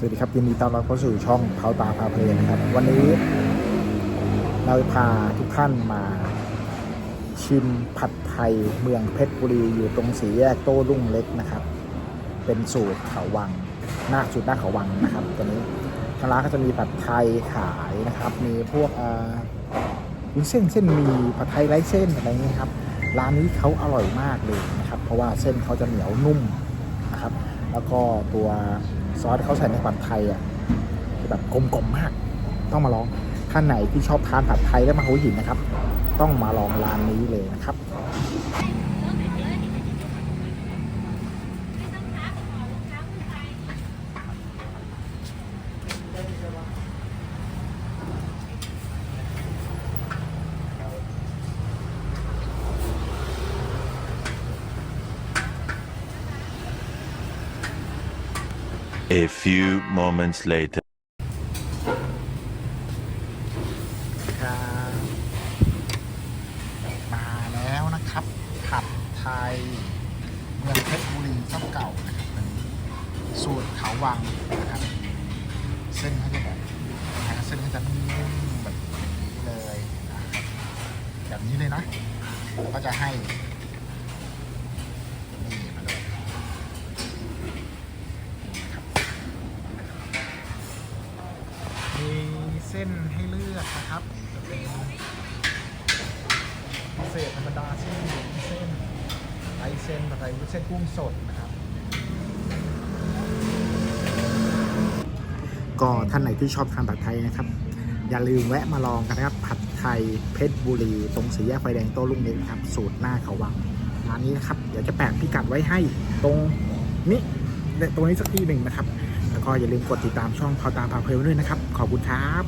สวัสดีครับยินดีต้อนรับเข้าสู่ช่องเผาตาพาเพลินนะครับ วันนี้ เราพาทุกท่านมา ชิมผัดไทยเมืองเพชรบุรีอยู่ตรงสีแยกโต้รุ่งเล็กนะครับ เป็นสูตรเขาวังหน้าสูตรหน้าเขาวังนะครับตัวนี้ทางร้านก็จะมีผัดไทยขายนะครับ มีพวกอ่าวุ้นเส้นเส้นหมีผัดไทยไร้เส้นอะไรเงี้ยครับร้านนี้เขาอร่อยมากเลยนะครับ เพราะว่าเส้นเขาจะเหนียวนุ่มนะครับ แล้วก็ตัวซอสเขาใส่ในผัดไทยอะแบบกลมกลมมาก ต้องมาลองท่านไหนที่ชอบทานผัดไทยและมาหัวหินนะครับ ต้องมาลองร้านนี้เลยนะครับ A few moments later. ครับมาแล้วนะครับ ผัดไทย เมืองเพชรบุรีเจ้าเก่านะครับเป็นสูตรเขาวังนะครับ เส้นเขาจะแบบนะเส้นเขาจะนุ่มแบบนี้เลยนะครับแบบนี้เลยนะ ก็จะให้นี่มาเลยนี่นะครับมีเส้นให้เลือกนะครับจะเป็นพิเศษธรรมดาเส้นหมูเส้นไรเส้นอะไรเส้นกุ้งสดนะครับ ก็ท่านไหนที่ชอบทานผัดไทยนะครับ อย่าลืมแวะมาลองกันนะครับ ผัดไทยเพชรบุรี ตรงสีแยกไฟแดงโต้รุ่งเล็กนะครับ สูตรหน้าเขาวังร้านนี้นะครับ เดี๋ยวจะแปะพิกัดไว้ให้ตรงนี้ตรงนี้สักที่หนึ่งนะครับ แล้วก็อย่าลืมกดติดตามช่องพาวตาพาเพลินด้วยนะครับ ขอบคุณครับ